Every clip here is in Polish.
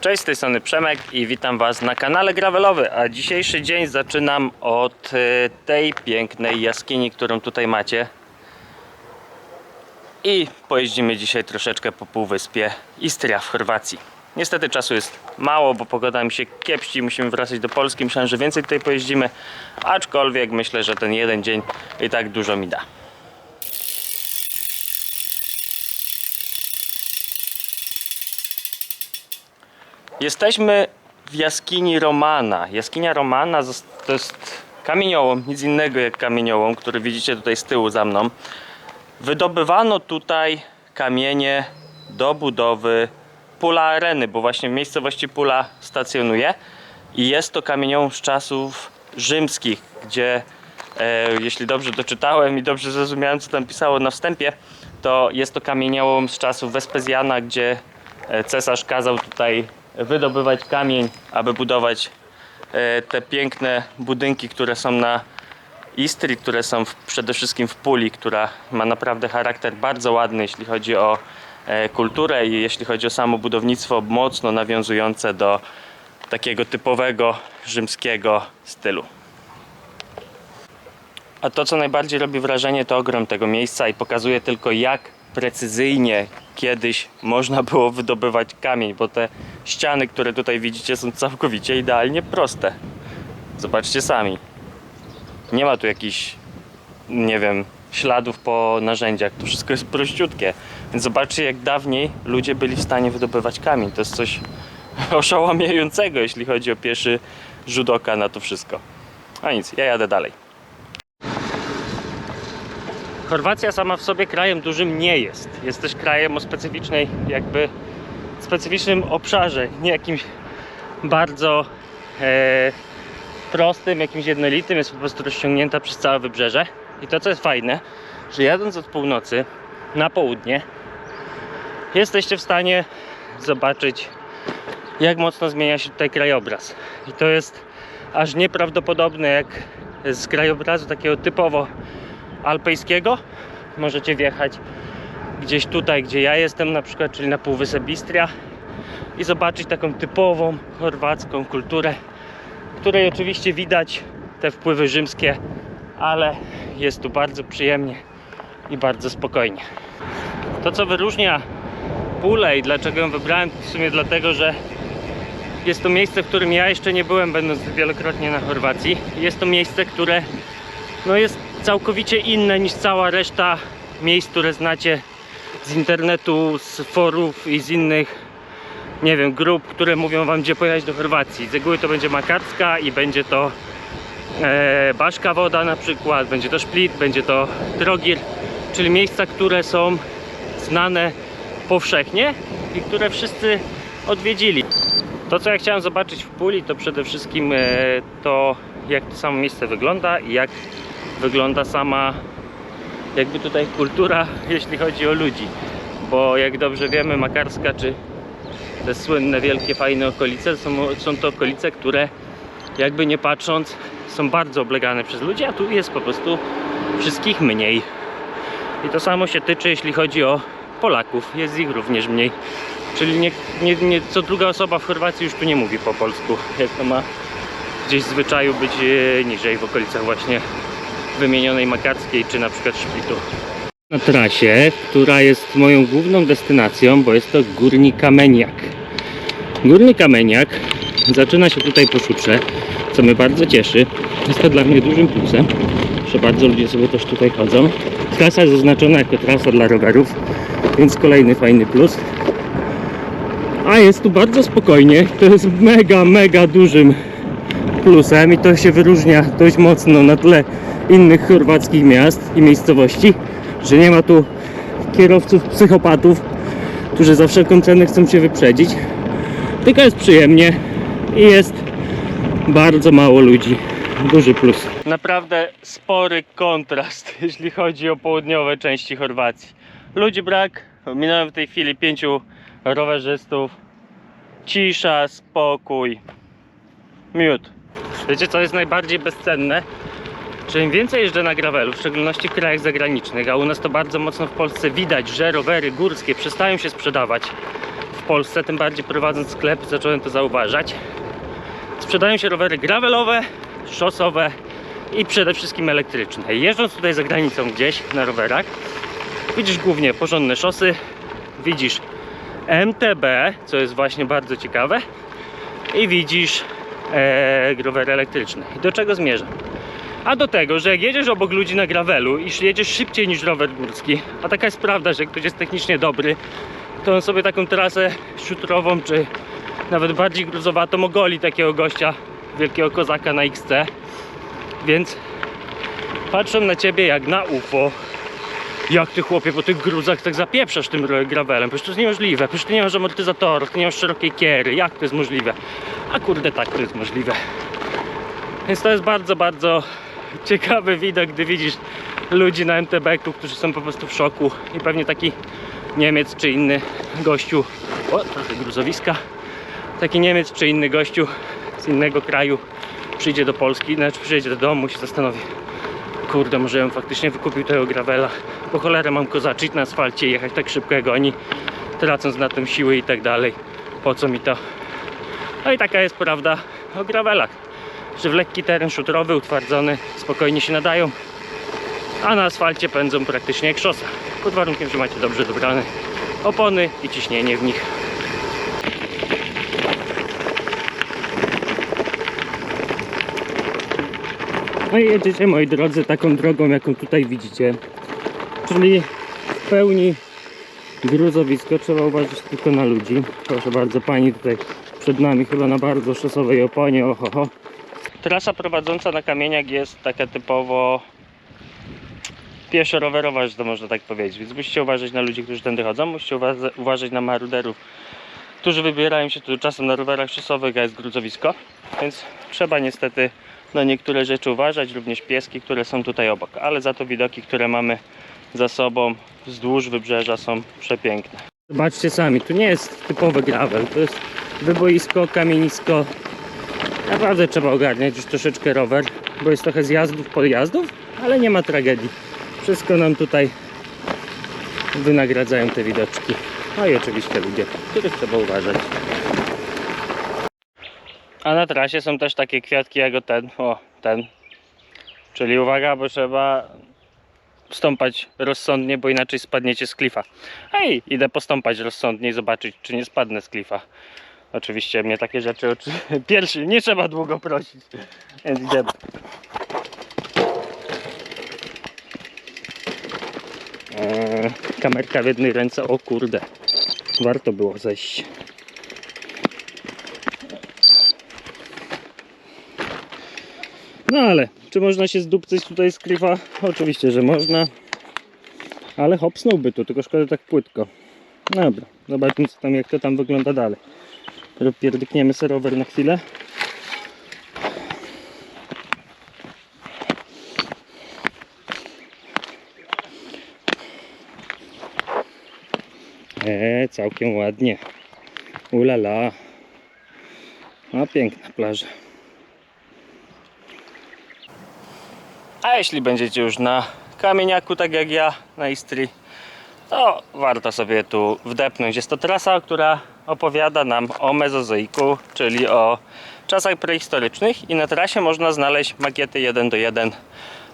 Cześć, z tej strony Przemek i witam Was na kanale Gravelowy, a dzisiejszy dzień zaczynam od e, tej pięknej jaskini, którą tutaj macie. I pojeździmy dzisiaj troszeczkę po półwyspie Istria w Chorwacji. Niestety czasu jest mało, bo pogoda mi się kiepści, musimy wracać do Polski. Myślałem, że więcej tutaj pojeździmy, aczkolwiek myślę, że ten jeden dzień i tak dużo mi da. Jesteśmy w jaskini Romana. Jaskinia Romana to jest kamieniołom, nic innego jak kamieniołom, który widzicie tutaj z tyłu za mną. Wydobywano tutaj kamienie do budowy Pula Areny, bo właśnie w miejscowości Pula stacjonuje. I jest to kamieniołom z czasów rzymskich, gdzie e, jeśli dobrze doczytałem i dobrze zrozumiałem, co tam pisało na wstępie, to jest to kamieniołom z czasów Wespezjana, gdzie e, cesarz kazał tutaj wydobywać kamień, aby budować e, te piękne budynki, które są na Istrii, które są w, przede wszystkim w Puli, która ma naprawdę charakter bardzo ładny, jeśli chodzi o e, kulturę i jeśli chodzi o samo budownictwo, mocno nawiązujące do takiego typowego rzymskiego stylu. A to, co najbardziej robi wrażenie, to ogrom tego miejsca i pokazuje tylko, jak precyzyjnie kiedyś można było wydobywać kamień, bo te ściany, które tutaj widzicie, są całkowicie idealnie proste. Zobaczcie sami. Nie ma tu jakichś, nie wiem, śladów po narzędziach. To wszystko jest prościutkie. Więc zobaczcie, jak dawniej ludzie byli w stanie wydobywać kamień. To jest coś oszałamiającego, jeśli chodzi o pierwszy rzut oka na to wszystko. A nic, ja jadę dalej. Chorwacja sama w sobie krajem dużym nie jest. Jest też krajem o specyficznej, jakby specyficznym obszarze, nie jakimś bardzo e, prostym, jakimś jednolitym, jest po prostu rozciągnięta przez całe wybrzeże. I to, co jest fajne, że jadąc od północy na południe, jesteście w stanie zobaczyć, jak mocno zmienia się tutaj krajobraz. I to jest aż nieprawdopodobne, jak z krajobrazu takiego typowo alpejskiego możecie wjechać gdzieś tutaj, gdzie ja jestem na przykład, czyli na Półwysep Istria i zobaczyć taką typową chorwacką kulturę, której oczywiście widać te wpływy rzymskie, ale jest tu bardzo przyjemnie i bardzo spokojnie. To co wyróżnia Pulę i dlaczego ją wybrałem, w sumie dlatego, że jest to miejsce, w którym ja jeszcze nie byłem, będąc wielokrotnie na Chorwacji. Jest to miejsce, które no jest całkowicie inne niż cała reszta miejsc, które znacie z internetu, z forów i z innych, nie wiem, grup, które mówią wam, gdzie pojechać do Chorwacji. Z reguły to będzie Makarska i będzie to e, Baszka Woda na przykład, będzie to Split, będzie to Trogir, czyli miejsca, które są znane powszechnie i które wszyscy odwiedzili. To, co ja chciałem zobaczyć w Puli, to przede wszystkim e, to, jak to samo miejsce wygląda i jak wygląda sama jakby tutaj kultura, jeśli chodzi o ludzi. Bo jak dobrze wiemy, Makarska czy te słynne, wielkie, fajne okolice są, są to okolice, które jakby nie patrząc są bardzo oblegane przez ludzi, a tu jest po prostu wszystkich mniej. I to samo się tyczy, jeśli chodzi o Polaków. Jest ich również mniej. Czyli nie, nie, nie, co druga osoba w Chorwacji już tu nie mówi po polsku, jak to ma gdzieś w zwyczaju być e, niżej w okolicach właśnie wymienionej Makarskiej czy na przykład Szpitu. Na trasie, która jest moją główną destynacją, bo jest to Górny Kameniak. Górny Kameniak zaczyna się tutaj po Szutrze, co mnie bardzo cieszy. Jest to dla mnie dużym plusem, że bardzo ludzie sobie też tutaj chodzą. Trasa jest oznaczona jako trasa dla rowerów, więc kolejny fajny plus. A jest tu bardzo spokojnie, to jest mega, mega dużym plusem i to się wyróżnia dość mocno na tle innych chorwackich miast i miejscowości, że nie ma tu kierowców psychopatów, którzy za wszelką cenę chcą się wyprzedzić, tylko jest przyjemnie i jest bardzo mało ludzi. Duży plus. Naprawdę spory kontrast, jeśli chodzi o południowe części Chorwacji. Ludzi brak, minąłem w tej chwili pięciu rowerzystów. Cisza, spokój, miód. Wiecie co jest najbardziej bezcenne? Że im więcej jeżdżę na gravelu, w szczególności w krajach zagranicznych, a u nas to bardzo mocno w Polsce widać, że rowery górskie przestają się sprzedawać w Polsce, tym bardziej prowadząc sklep zacząłem to zauważać. Sprzedają się rowery gravelowe, szosowe i przede wszystkim elektryczne. Jeżdżąc tutaj za granicą gdzieś na rowerach, widzisz głównie porządne szosy, widzisz MTB, co jest właśnie bardzo ciekawe i widzisz e, rowery elektryczne. I do czego zmierzam? A do tego, że jak jedziesz obok ludzi na gravelu i jedziesz szybciej niż rower górski, a taka jest prawda, że jak ktoś jest technicznie dobry, to on sobie taką trasę szutrową, czy nawet bardziej gruzowatą ogoli takiego gościa, wielkiego kozaka na XC. Więc patrzą na ciebie jak na UFO. Jak ty chłopie po tych gruzach tak zapieprzasz tym gravelem? Przecież to jest niemożliwe. Przecież ty nie masz amortyzatorów, ty nie masz szerokiej kiery. Jak to jest możliwe? A kurde, tak to jest możliwe. Więc to jest bardzo, bardzo ciekawy widok, gdy widzisz ludzi na MTB-ku, którzy są po prostu w szoku i pewnie taki Niemiec czy inny gościu, o trochę gruzowiska, taki Niemiec czy inny gościu z innego kraju przyjdzie do Polski, znaczy przyjdzie do domu i się zastanowi kurde, może ja faktycznie wykupił tego gravela, po cholerę mam kozaczyć na asfalcie i jechać tak szybko jak oni, tracąc na tym siły i tak dalej, po co mi to? No i taka jest prawda o gravelach, że w lekki teren szutrowy, utwardzony, spokojnie się nadają, a na asfalcie pędzą praktycznie jak szosa, pod warunkiem, że macie dobrze dobrane opony i ciśnienie w nich. No i jedziecie moi drodzy taką drogą jaką tutaj widzicie. Czyli w pełni gruzowisko trzeba uważać tylko na ludzi. Proszę bardzo pani tutaj przed nami chyba na bardzo szosowej oponie ohoho Trasa prowadząca na kamieniach jest taka typowo pieszo-rowerowa, że to można tak powiedzieć. Więc musicie uważać na ludzi, którzy tędy chodzą. Musicie uwa- uważać na maruderów którzy wybierają się tu czasem na rowerach szosowych, a jest gruzowisko. Więc trzeba niestety na niektóre rzeczy uważać, również pieski, które są tutaj obok, ale za to widoki, które mamy za sobą wzdłuż wybrzeża są przepiękne. Zobaczcie sami, tu nie jest typowy gravel, to jest wyboisko, kamienisko. Naprawdę trzeba ogarniać już troszeczkę rower, bo jest trochę zjazdów, podjazdów, ale nie ma tragedii. Wszystko nam tutaj wynagradzają te widoczki. No i oczywiście ludzie, których trzeba uważać. A na trasie są też takie kwiatki jak ten, o ten. Czyli uwaga, bo trzeba stąpać rozsądnie, bo inaczej spadniecie z klifa. Hej, idę postąpać rozsądnie i zobaczyć, czy nie spadnę z klifa. Oczywiście mnie takie rzeczy oczy... pierwszy, nie trzeba długo prosić. Więc idziemy. Eee, kamerka w jednej ręce, o kurde. Warto było zejść. No ale, czy można się zdupcyć tutaj z klifa? Oczywiście, że można. Ale hopsnąłby tu, tylko szkoda tak płytko. Dobra, zobaczmy co tam, jak to tam wygląda dalej. Pierdykniemy sobie rower na chwilę. Eee, całkiem ładnie. Ulala. A piękna plaża. A jeśli będziecie już na kamieniaku, tak jak ja na Istrii, to warto sobie tu wdepnąć. Jest to trasa, która opowiada nam o mezozoiku, czyli o czasach prehistorycznych i na trasie można znaleźć makiety 1 do 1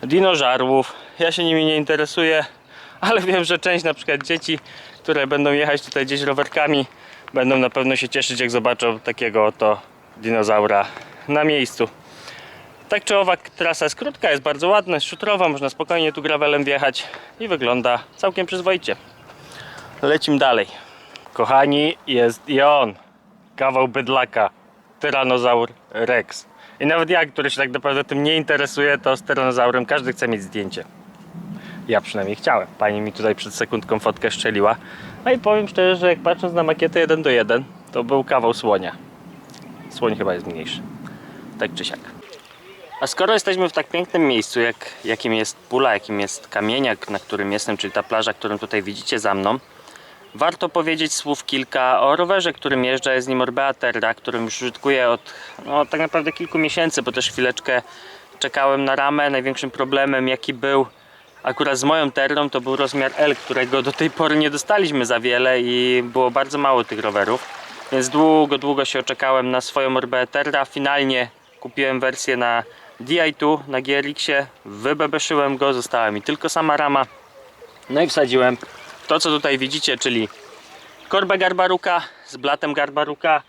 dinożarłów. Ja się nimi nie interesuję, ale wiem, że część na przykład dzieci, które będą jechać tutaj gdzieś rowerkami, będą na pewno się cieszyć, jak zobaczą takiego oto dinozaura na miejscu. Tak czy owak, trasa jest krótka, jest bardzo ładna, jest szutrowa, można spokojnie tu gravelem wjechać i wygląda całkiem przyzwoicie. Lecimy dalej. Kochani, jest i on. Kawał bydlaka. Tyranozaur Rex. I nawet ja, który się tak naprawdę tym nie interesuje, to z tyranozaurem każdy chce mieć zdjęcie. Ja przynajmniej chciałem. Pani mi tutaj przed sekundką fotkę szczeliła. No i powiem szczerze, że jak patrząc na makietę 1 do 1, to był kawał słonia. Słoń chyba jest mniejszy. Tak czy siak. A skoro jesteśmy w tak pięknym miejscu, jak, jakim jest pula, jakim jest kamieniak, na którym jestem, czyli ta plaża, którą tutaj widzicie za mną, warto powiedzieć słów kilka o rowerze, którym jeżdżę. Jest nim Orbea Terra, którym już użytkuję od no, tak naprawdę kilku miesięcy, bo też chwileczkę czekałem na ramę. Największym problemem, jaki był, Akurat z moją Terrą to był rozmiar L, którego do tej pory nie dostaliśmy za wiele i było bardzo mało tych rowerów. Więc długo, długo się oczekałem na swoją Orbea Terra. Finalnie kupiłem wersję na DI2, na GRX-ie, wybebeszyłem go, została mi tylko sama rama. No i wsadziłem to, co tutaj widzicie, czyli korbę Garbaruka z blatem Garbaruka.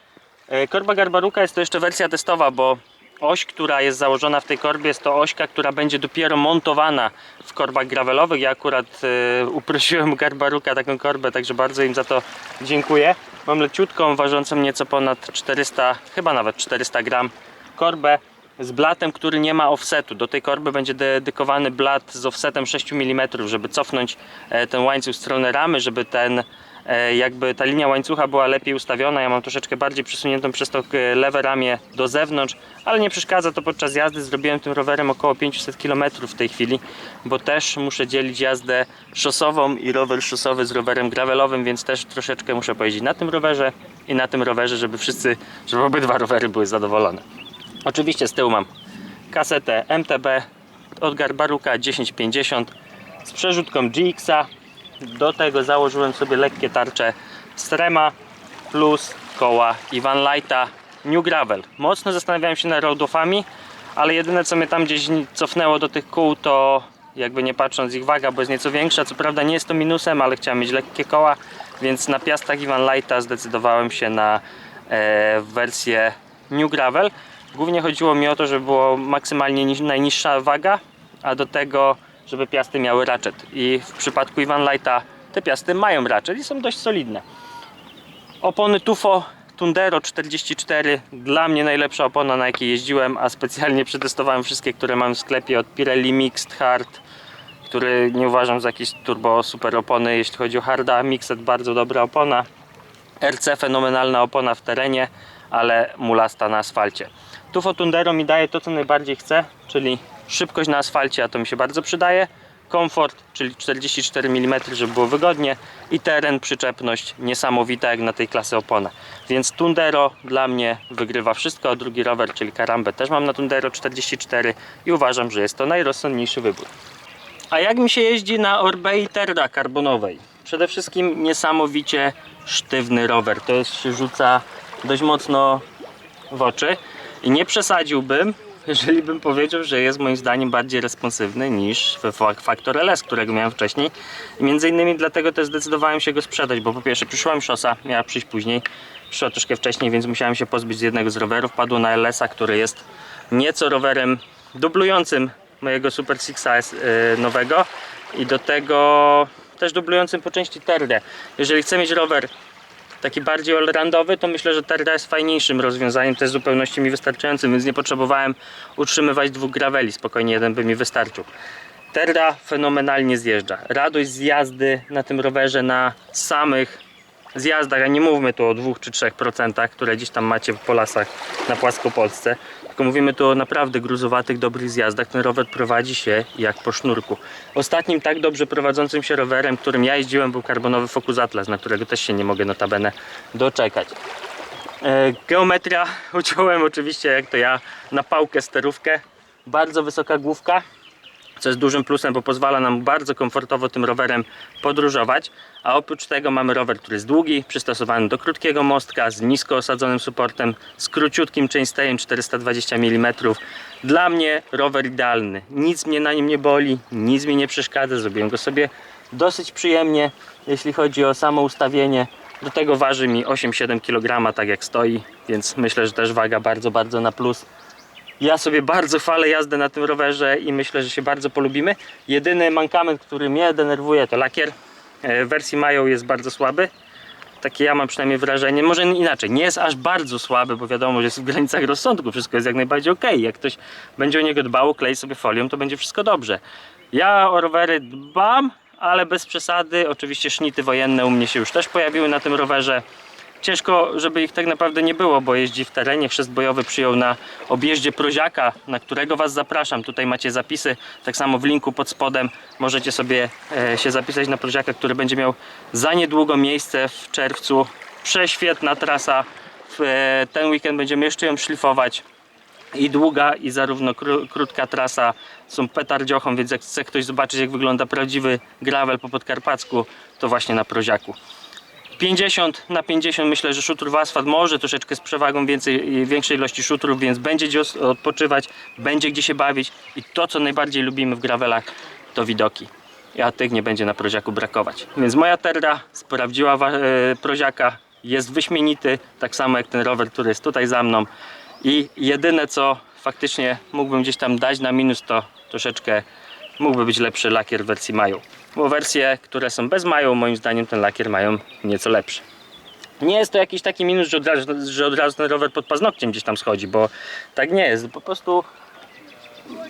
E, Korba Garbaruka jest to jeszcze wersja testowa, bo oś, która jest założona w tej korbie, jest to ośka, która będzie dopiero montowana w korbach gravelowych. Ja akurat e, uprosiłem Garbaruka taką korbę, także bardzo im za to dziękuję. Mam leciutką, ważącą nieco ponad 400, chyba nawet 400 gram korbę z blatem, który nie ma offsetu. Do tej korby będzie dedykowany blat z offsetem 6 mm, żeby cofnąć e, ten łańcuch w stronę ramy, żeby ten e, jakby ta linia łańcucha była lepiej ustawiona. Ja mam troszeczkę bardziej przesuniętą przez to e, lewe ramię do zewnątrz, ale nie przeszkadza to podczas jazdy. Zrobiłem tym rowerem około 500 km w tej chwili, bo też muszę dzielić jazdę szosową i rower szosowy z rowerem gravelowym, więc też troszeczkę muszę pojeździć na tym rowerze i na tym rowerze, żeby wszyscy, żeby obydwa rowery były zadowolone. Oczywiście z tyłu mam kasetę MTB od Garbaruka 1050 z przerzutką GX-a. Do tego założyłem sobie lekkie tarcze Strema plus koła Ivan Lighta New Gravel. Mocno zastanawiałem się nad roadofami, ale jedyne co mnie tam gdzieś cofnęło do tych kół to jakby nie patrząc ich waga, bo jest nieco większa. Co prawda nie jest to minusem, ale chciałem mieć lekkie koła, więc na piastach Ivan Lighta zdecydowałem się na e, wersję New Gravel. Głównie chodziło mi o to, żeby było maksymalnie niż, najniższa waga, a do tego, żeby piasty miały ratchet. I w przypadku Ivan Lighta te piasty mają ratchet i są dość solidne. Opony Tufo Tundero 44, dla mnie najlepsza opona na jakiej jeździłem, a specjalnie przetestowałem wszystkie, które mam w sklepie od Pirelli Mixed Hard, który nie uważam za jakieś turbo super opony, jeśli chodzi o harda. Mixed bardzo dobra opona. RC fenomenalna opona w terenie, ale mulasta na asfalcie. Tufo Tundero mi daje to, co najbardziej chcę, czyli szybkość na asfalcie, a to mi się bardzo przydaje. Komfort, czyli 44 mm, żeby było wygodnie i teren, przyczepność niesamowita jak na tej klasy opona. Więc Tundero dla mnie wygrywa wszystko. Drugi rower, czyli Karambę też mam na Tundero 44 i uważam, że jest to najrozsądniejszy wybór. A jak mi się jeździ na Orbei Terra karbonowej? Przede wszystkim niesamowicie sztywny rower. To jest, się rzuca dość mocno w oczy i nie przesadziłbym, jeżeli bym powiedział, że jest moim zdaniem bardziej responsywny niż Factor LS, którego miałem wcześniej. I między innymi dlatego też zdecydowałem się go sprzedać, bo po pierwsze przyszła mi szosa, miała przyjść później, przyszła troszkę wcześniej, więc musiałem się pozbyć z jednego z rowerów. Padło na LS-a, który jest nieco rowerem dublującym mojego Super Sixa yy, nowego i do tego też dublującym po części Terdę. Jeżeli chcę mieć rower taki bardziej allroundowy, to myślę, że Terra jest fajniejszym rozwiązaniem, w zupełności mi wystarczającym, więc nie potrzebowałem utrzymywać dwóch graveli, spokojnie jeden by mi wystarczył. Terra fenomenalnie zjeżdża. Radość z jazdy na tym rowerze na samych zjazdach, a nie mówmy tu o 2 czy 3%, które gdzieś tam macie po lasach na Płaskopolsce, tylko mówimy tu o naprawdę gruzowatych, dobrych zjazdach. Ten rower prowadzi się jak po sznurku. Ostatnim tak dobrze prowadzącym się rowerem, którym ja jeździłem, był karbonowy Focus Atlas, na którego też się nie mogę notabene doczekać. E, geometria uciąłem oczywiście, jak to ja, na pałkę sterówkę. Bardzo wysoka główka, co jest dużym plusem, bo pozwala nam bardzo komfortowo tym rowerem podróżować. A oprócz tego mamy rower, który jest długi, przystosowany do krótkiego mostka, z nisko osadzonym supportem, z króciutkim chainstayem 420 mm. Dla mnie rower idealny. Nic mnie na nim nie boli, nic mi nie przeszkadza. Zrobiłem go sobie dosyć przyjemnie, jeśli chodzi o samo ustawienie. Do tego waży mi 8-7 kg, tak jak stoi, więc myślę, że też waga bardzo, bardzo na plus. Ja sobie bardzo chwalę jazdę na tym rowerze i myślę, że się bardzo polubimy. Jedyny mankament, który mnie denerwuje to lakier. E, W wersji mają jest bardzo słaby. Takie ja mam przynajmniej wrażenie. Może inaczej, nie jest aż bardzo słaby, bo wiadomo, że jest w granicach rozsądku. Wszystko jest jak najbardziej ok. Jak ktoś będzie o niego dbał, klei sobie folią, to będzie wszystko dobrze. Ja o rowery dbam, ale bez przesady. Oczywiście sznity wojenne u mnie się już też pojawiły na tym rowerze. Ciężko, żeby ich tak naprawdę nie było, bo jeździ w terenie. Chrzest bojowy przyjął na objeździe Proziaka, na którego Was zapraszam. Tutaj macie zapisy, tak samo w linku pod spodem możecie sobie e, się zapisać na Proziaka, który będzie miał za niedługo miejsce w czerwcu. Prześwietna trasa. W e, ten weekend będziemy jeszcze ją szlifować. i długa i zarówno kró- krótka trasa są petardziochą, więc jak chce ktoś zobaczyć jak wygląda prawdziwy gravel po podkarpacku, to właśnie na Proziaku. 50 na 50 myślę, że szutrów asfalt może troszeczkę z przewagą więcej, większej ilości szutrów, więc będzie gdzie odpoczywać, będzie gdzie się bawić i to co najbardziej lubimy w gravelach to widoki. A tych nie będzie na proziaku brakować. Więc moja terra sprawdziła e, proziaka, jest wyśmienity, tak samo jak ten rower, który jest tutaj za mną. I jedyne co faktycznie mógłbym gdzieś tam dać na minus to troszeczkę mógłby być lepszy lakier w wersji maju. Bo wersje, które są bez maju, moim zdaniem ten lakier mają nieco lepszy. Nie jest to jakiś taki minus, że od, razu, że od razu ten rower pod paznokciem gdzieś tam schodzi, bo tak nie jest. Po prostu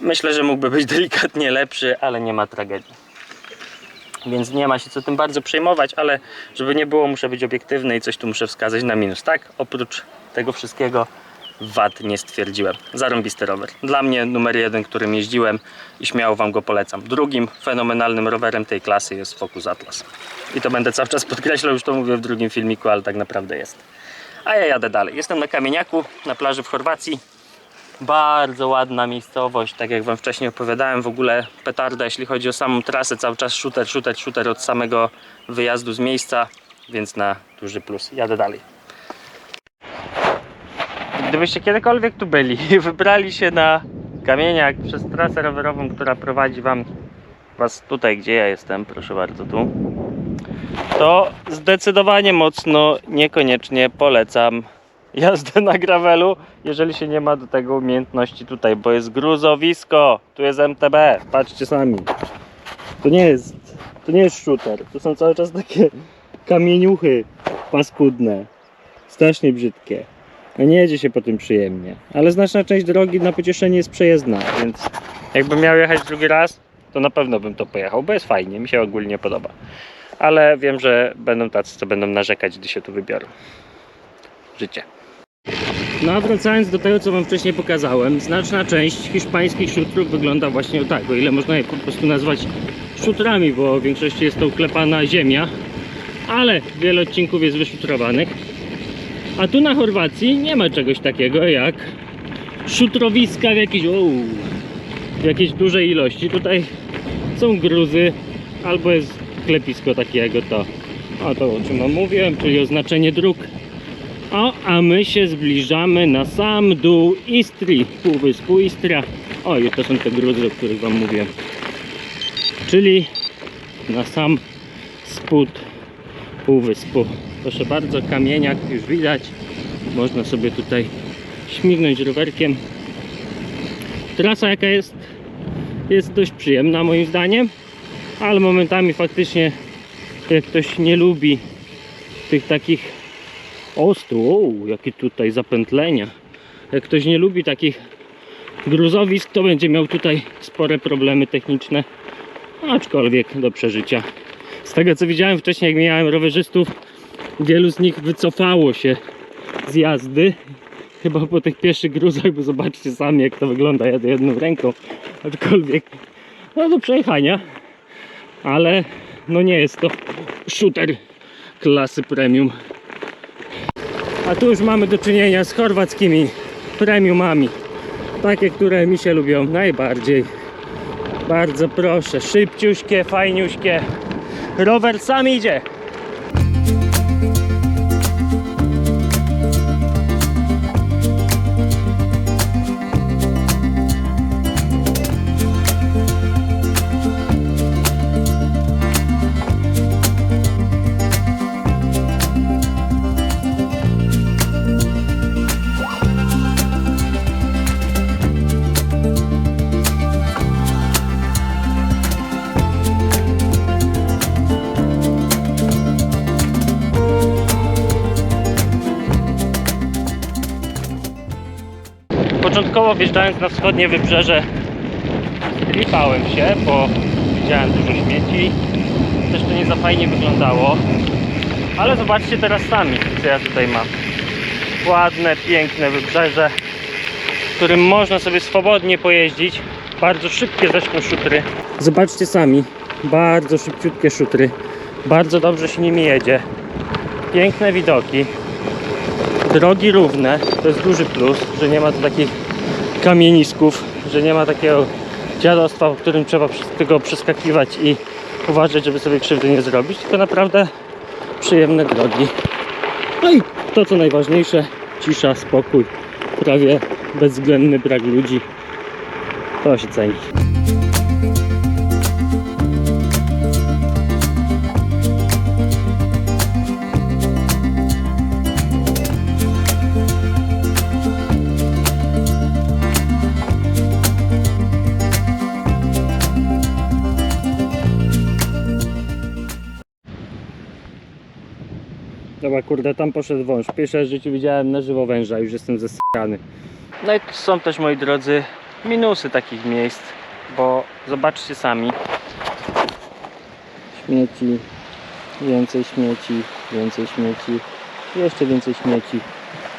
myślę, że mógłby być delikatnie lepszy, ale nie ma tragedii. Więc nie ma się co tym bardzo przejmować, ale żeby nie było, muszę być obiektywny i coś tu muszę wskazać na minus. Tak, oprócz tego wszystkiego wad nie stwierdziłem. Zarąbisty rower. Dla mnie numer jeden, którym jeździłem i śmiało Wam go polecam. Drugim fenomenalnym rowerem tej klasy jest Focus Atlas. I to będę cały czas podkreślał, już to mówię w drugim filmiku, ale tak naprawdę jest. A ja jadę dalej. Jestem na Kamieniaku, na plaży w Chorwacji. Bardzo ładna miejscowość, tak jak Wam wcześniej opowiadałem, w ogóle petarda, jeśli chodzi o samą trasę, cały czas shooter, shooter, shooter od samego wyjazdu z miejsca, więc na duży plus. Jadę dalej. Gdybyście kiedykolwiek tu byli i wybrali się na kamieniak przez trasę rowerową, która prowadzi Wam Was tutaj, gdzie ja jestem, proszę bardzo tu, to zdecydowanie mocno niekoniecznie polecam jazdę na gravelu, jeżeli się nie ma do tego umiejętności tutaj, bo jest gruzowisko, tu jest MTB, patrzcie sami. To nie jest, to nie jest shooter, to są cały czas takie kamieniuchy paskudne, strasznie brzydkie. Nie jedzie się po tym przyjemnie, ale znaczna część drogi na pocieszenie jest przejezdna, więc jakbym miał jechać drugi raz, to na pewno bym to pojechał, bo jest fajnie, mi się ogólnie podoba. Ale wiem, że będą tacy, co będą narzekać, gdy się tu wybiorą. Życie. No a wracając do tego, co Wam wcześniej pokazałem, znaczna część hiszpańskich szutrów wygląda właśnie tak, o ile można je po prostu nazwać szutrami, bo w większości jest to uklepana ziemia, ale wiele odcinków jest wyszutrowanych. A tu na Chorwacji nie ma czegoś takiego jak szutrowiska w jakiejś, ouu, w jakiejś dużej ilości. Tutaj są gruzy, albo jest klepisko takiego to, o to o czym wam mówiłem, czyli oznaczenie dróg. O, a my się zbliżamy na sam dół Istrii, półwyspu Istria. O, i to są te gruzy, o których wam mówiłem. Czyli na sam spód półwyspu. Proszę bardzo, kamieniak już widać. Można sobie tutaj śmignąć rowerkiem. Trasa jaka jest, jest dość przyjemna moim zdaniem, ale momentami faktycznie jak ktoś nie lubi tych takich ostru, o, jakie tutaj zapętlenia. Jak ktoś nie lubi takich gruzowisk, to będzie miał tutaj spore problemy techniczne, aczkolwiek do przeżycia. Z tego co widziałem wcześniej, jak miałem rowerzystów, wielu z nich wycofało się z jazdy. Chyba po tych pierwszych gruzach, bo zobaczcie sami jak to wygląda, jadę jedną ręką, aczkolwiek no do przejechania, ale no nie jest to shooter klasy premium. A tu już mamy do czynienia z chorwackimi premiumami, takie, które mi się lubią najbardziej. Bardzo proszę, szybciuśkie, fajniuśkie. Rower sam idzie. Początkowo wjeżdżając na wschodnie wybrzeże lipałem się, bo widziałem dużo śmieci. Też to nie za fajnie wyglądało. Ale zobaczcie teraz sami, co ja tutaj mam. Ładne, piękne wybrzeże, którym można sobie swobodnie pojeździć. Bardzo szybkie zresztą szutry. Zobaczcie sami, bardzo szybciutkie szutry. Bardzo dobrze się nimi jedzie. Piękne widoki drogi równe, to jest duży plus, że nie ma tu takich kamienisków, że nie ma takiego dziadostwa, po którym trzeba tylko przeskakiwać i uważać, żeby sobie krzywdy nie zrobić, tylko naprawdę przyjemne drogi. No i to co najważniejsze, cisza, spokój, prawie bezwzględny brak ludzi. To się ceni. Dobra, kurde, tam poszedł wąż. Pierwszy raz w życiu widziałem na żywo węża, już jestem zesrany. No i są też, moi drodzy, minusy takich miejsc, bo zobaczcie sami. Śmieci, więcej śmieci, więcej śmieci, jeszcze więcej śmieci.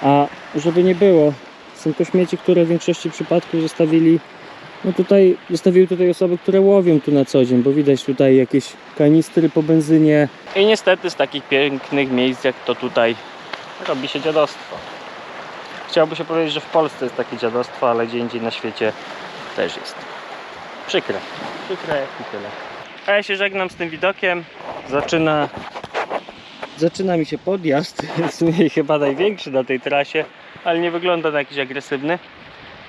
A żeby nie było, są to śmieci, które w większości przypadków zostawili no tutaj zostawiły tutaj osoby, które łowią tu na co dzień, bo widać tutaj jakieś kanistry po benzynie. I niestety z takich pięknych miejsc jak to tutaj robi się dziadostwo. Chciałoby się powiedzieć, że w Polsce jest takie dziadostwo, ale gdzie indziej na świecie też jest. Przykre. Przykre i tyle. A ja się żegnam z tym widokiem. Zaczyna zaczyna mi się podjazd. W sumie chyba największy na tej trasie, ale nie wygląda na jakiś agresywny.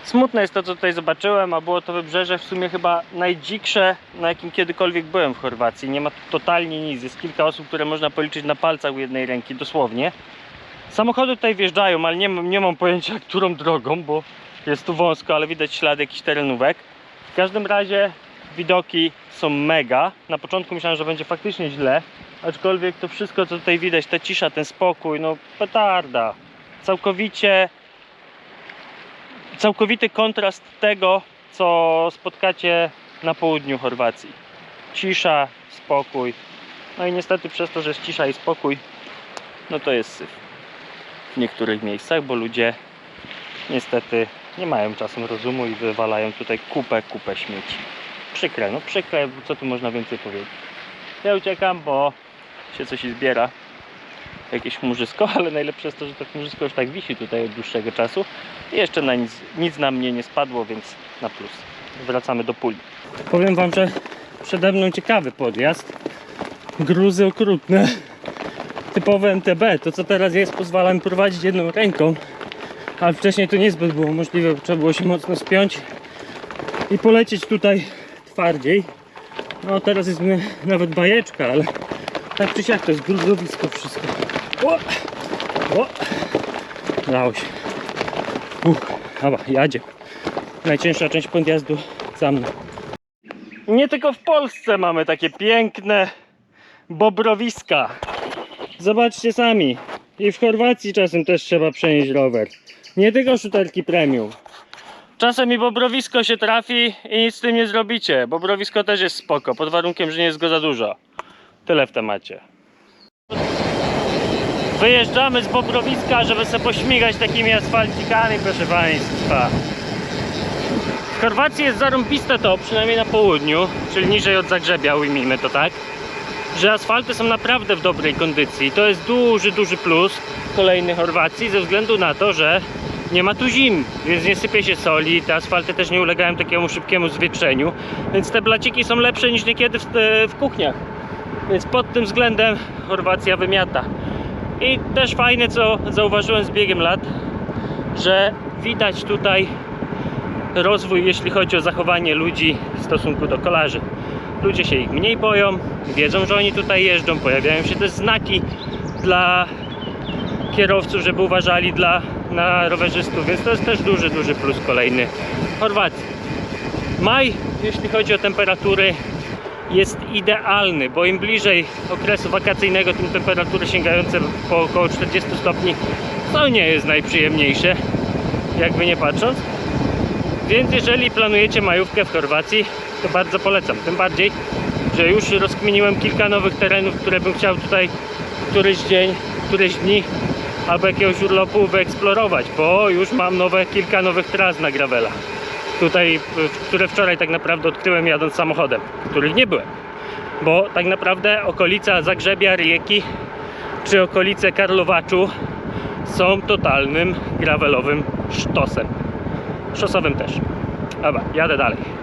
Smutne jest to, co tutaj zobaczyłem, a było to wybrzeże w sumie chyba najdziksze, na jakim kiedykolwiek byłem w Chorwacji. Nie ma tu totalnie nic. Jest kilka osób, które można policzyć na palcach u jednej ręki, dosłownie. Samochody tutaj wjeżdżają, ale nie, nie mam pojęcia, którą drogą, bo jest tu wąsko, ale widać ślady jakichś terenówek. W każdym razie widoki są mega. Na początku myślałem, że będzie faktycznie źle, aczkolwiek to wszystko, co tutaj widać, ta cisza, ten spokój, no petarda. Całkowicie całkowity kontrast tego, co spotkacie na południu Chorwacji. Cisza, spokój. No i niestety przez to, że jest cisza i spokój, no to jest syf. W niektórych miejscach, bo ludzie niestety nie mają czasem rozumu i wywalają tutaj kupę, kupę śmieci. Przykre, no przykre, co tu można więcej powiedzieć. Ja uciekam, bo się coś zbiera. Jakieś chmurzysko, ale najlepsze jest to, że to chmurzysko już tak wisi tutaj od dłuższego czasu. I jeszcze na nic, nic na mnie nie spadło, więc na plus. Wracamy do puli. Powiem Wam, że przede mną ciekawy podjazd. Gruzy okrutne. Typowe MTB. To co teraz jest pozwala mi prowadzić jedną ręką. Ale wcześniej to niezbyt było możliwe, bo trzeba było się mocno spiąć i polecieć tutaj twardziej. No teraz jest nawet bajeczka, ale tak czy siak to jest gruzowisko wszystko. O! O! Dało się. Uch, dobra, jadzie. Najcięższa część podjazdu za mną. Nie tylko w Polsce mamy takie piękne bobrowiska. Zobaczcie sami. I w Chorwacji czasem też trzeba przenieść rower. Nie tylko szuterki premium. Czasem i bobrowisko się trafi i nic z tym nie zrobicie. Bobrowisko też jest spoko, pod warunkiem, że nie jest go za dużo. Tyle w temacie. Wyjeżdżamy z Bobrowiska, żeby sobie pośmigać takimi asfalcikami, proszę Państwa. W Chorwacji jest zarąbiste to, przynajmniej na południu, czyli niżej od Zagrzebia, ujmijmy to tak, że asfalty są naprawdę w dobrej kondycji. To jest duży, duży plus kolejny Chorwacji ze względu na to, że nie ma tu zim, więc nie sypie się soli, te asfalty też nie ulegają takiemu szybkiemu zwietrzeniu, więc te blaciki są lepsze niż niekiedy w, w kuchniach. Więc pod tym względem Chorwacja wymiata. I też fajne, co zauważyłem z biegiem lat, że widać tutaj rozwój, jeśli chodzi o zachowanie ludzi w stosunku do kolarzy. Ludzie się ich mniej boją, wiedzą, że oni tutaj jeżdżą, pojawiają się też znaki dla kierowców, żeby uważali dla, na rowerzystów, więc to jest też duży, duży plus kolejny Chorwacji. Maj, jeśli chodzi o temperatury, jest idealny, bo im bliżej okresu wakacyjnego, tym temperatury sięgające po około 40 stopni to nie jest najprzyjemniejsze, jakby nie patrząc. Więc jeżeli planujecie majówkę w Chorwacji, to bardzo polecam. Tym bardziej, że już rozkminiłem kilka nowych terenów, które bym chciał tutaj któryś dzień, któryś dni albo jakiegoś urlopu wyeksplorować, bo już mam nowe, kilka nowych tras na gravela. Tutaj, które wczoraj tak naprawdę odkryłem jadąc samochodem, których nie byłem. Bo tak naprawdę okolica Zagrzebia, Rijeki czy okolice Karlowaczu są totalnym gravelowym sztosem. szosowym też. Dobra, jadę dalej.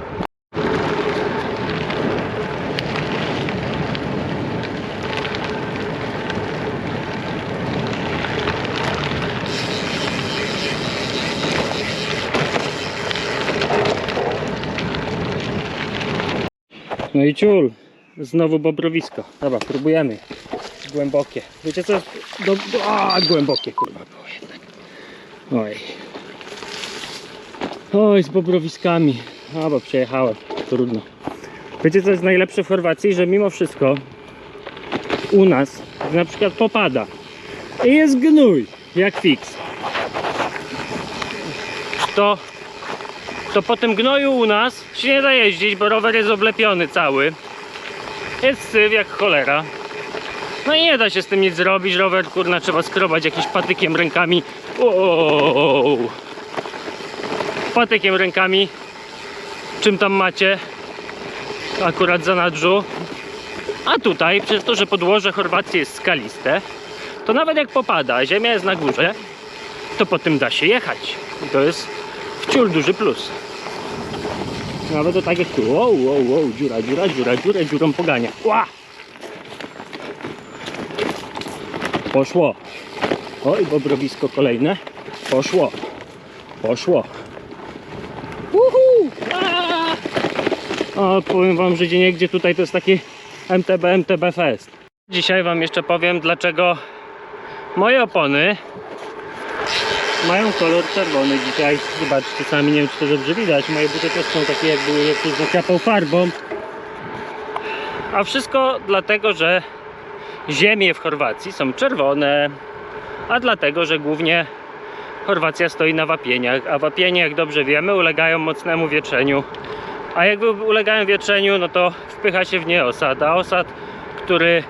No i ciul, znowu bobrowisko. Dobra, próbujemy. Głębokie. Wiecie co? Do, a, głębokie kurwa było jednak. Oj. Oj, z bobrowiskami. A, bo przejechałem. Trudno. Wiecie co jest najlepsze w Chorwacji? Że mimo wszystko u nas na przykład popada i jest gnój, jak fix. To to po tym gnoju u nas się nie da jeździć, bo rower jest oblepiony cały. Jest syf jak cholera. No i nie da się z tym nic zrobić. Rower kurna trzeba skrobać jakimś patykiem rękami. Wow. Patykiem rękami. Czym tam macie? Akurat za nadrzu. A tutaj, przez to, że podłoże Chorwacji jest skaliste, to nawet jak popada, ziemia jest na górze, to po tym da się jechać. I to jest wciul duży plus. Nawet to tak jak tu. Wow, wow, wow, dziura, dziura, dziura, dziura, dziurą pogania. Ła! Poszło. Oj, bobrowisko kolejne. Poszło. Poszło. Uhu! O, powiem wam, że gdzie tutaj to jest taki MTB, MTB Fest. Dzisiaj wam jeszcze powiem, dlaczego moje opony mają kolor czerwony dzisiaj. Zobaczcie sami, nie wiem czy to dobrze widać. Moje buty też są takie jakby je ktoś zaciapał farbą. A wszystko dlatego, że ziemie w Chorwacji są czerwone. A dlatego, że głównie Chorwacja stoi na wapieniach. A wapienie, jak dobrze wiemy, ulegają mocnemu wietrzeniu. A jak ulegają wietrzeniu, no to wpycha się w nie osad. A osad, który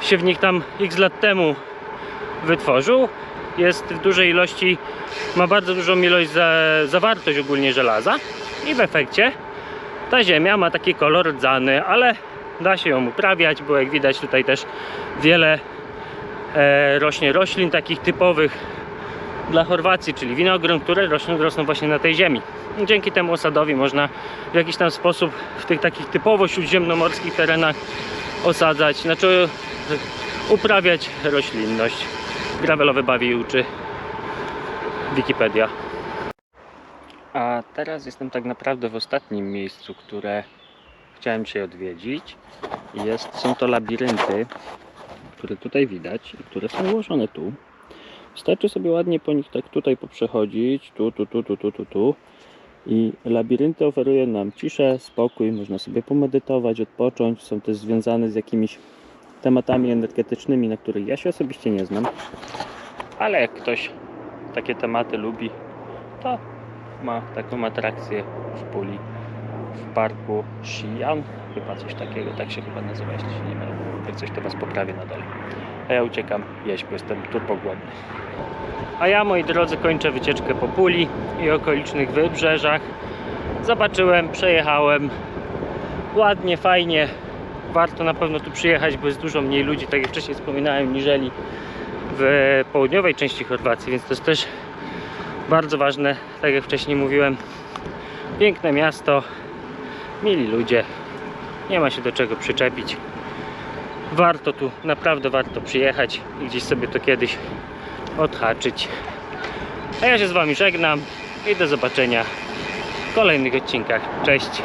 się w nich tam x lat temu wytworzył, jest w dużej ilości, ma bardzo dużą ilość za, zawartość ogólnie żelaza i w efekcie ta ziemia ma taki kolor rdzany, ale da się ją uprawiać, bo jak widać tutaj też wiele e, rośnie roślin takich typowych dla Chorwacji, czyli winogron, które rosną, rosną właśnie na tej ziemi. Dzięki temu osadowi można w jakiś tam sposób w tych takich typowo śródziemnomorskich terenach osadzać, znaczy uprawiać roślinność. Gravelowy bawi uczy Wikipedia. A teraz jestem tak naprawdę w ostatnim miejscu, które chciałem się odwiedzić. Jest, są to labirynty, które tutaj widać i które są ułożone tu. Wystarczy sobie ładnie po nich tak tutaj poprzechodzić, tu, tu, tu, tu, tu, tu, tu. I labirynty oferują nam ciszę, spokój, można sobie pomedytować, odpocząć. Są też związane z jakimiś tematami energetycznymi, na których ja się osobiście nie znam. Ale jak ktoś takie tematy lubi, to ma taką atrakcję w Puli, w parku Xi'an. Chyba coś takiego, tak się chyba nazywa, jeśli się nie mylę. Jak coś to Was poprawię na dole. A ja uciekam jeść, bo jestem turbogłodny. A ja, moi drodzy, kończę wycieczkę po Puli i okolicznych wybrzeżach. Zobaczyłem, przejechałem. Ładnie, fajnie. Warto na pewno tu przyjechać, bo jest dużo mniej ludzi, tak jak wcześniej wspominałem, niżeli w południowej części Chorwacji, więc to jest też bardzo ważne, tak jak wcześniej mówiłem. Piękne miasto, mili ludzie, nie ma się do czego przyczepić. Warto tu, naprawdę warto przyjechać i gdzieś sobie to kiedyś odhaczyć. A ja się z Wami żegnam i do zobaczenia w kolejnych odcinkach. Cześć!